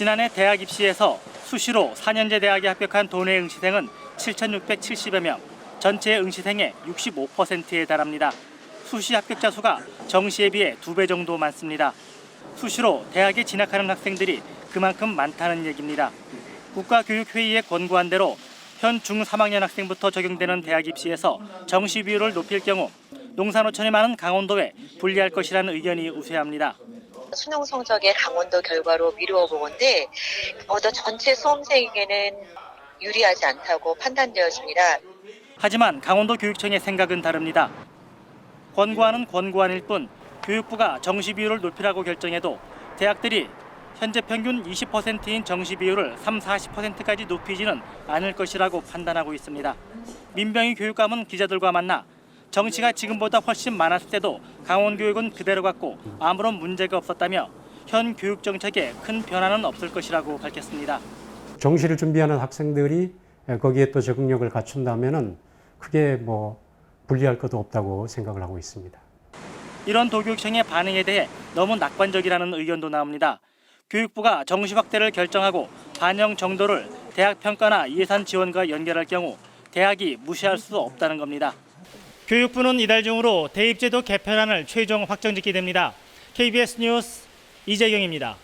지난해 대학 입시에서 수시로 4년제 대학에 합격한 도내 응시생은 7,670여 명, 전체 응시생의 65%에 달합니다. 수시 합격자 수가 정시에 비해 두 배 정도 많습니다. 수시로 대학에 진학하는 학생들이 그만큼 많다는 얘기입니다. 국가교육회의에 권고한 대로 현 중 3학년 학생부터 적용되는 대학 입시에서 정시 비율을 높일 경우 농산어촌이 많은 강원도에 불리할 것이라는 의견이 우세합니다. 수능 성적의 강원도 결과로 미루어 보건데 강원도 전체 수험생에게는 유리하지 않다고 판단되었습니다. 하지만 강원도 교육청의 생각은 다릅니다. 권고안은 권고안일 뿐 교육부가 정시 비율을 높이라고 결정해도 대학들이 현재 평균 20%인 정시 비율을 3, 40%까지 높이지는 않을 것이라고 판단하고 있습니다. 민병희 교육감은 기자들과 만나 정시가 지금보다 훨씬 많았을 때도 강원 교육은 그대로 갔고 아무런 문제가 없었다며 현 교육 정책에 큰 변화는 없을 것이라고 밝혔습니다. 정시를 준비하는 학생들이 거기에 또 적응력을 갖춘다면은 크게 뭐 불리할 것도 없다고 생각을 하고 있습니다. 이런 도교육청의 반응에 대해 너무 낙관적이라는 의견도 나옵니다. 교육부가 정시 확대를 결정하고 반영 정도를 대학 평가나 예산 지원과 연결할 경우 대학이 무시할 수 없다는 겁니다. 교육부는 이달 중으로 대입제도 개편안을 최종 확정짓게 됩니다. KBS 뉴스 이재경입니다.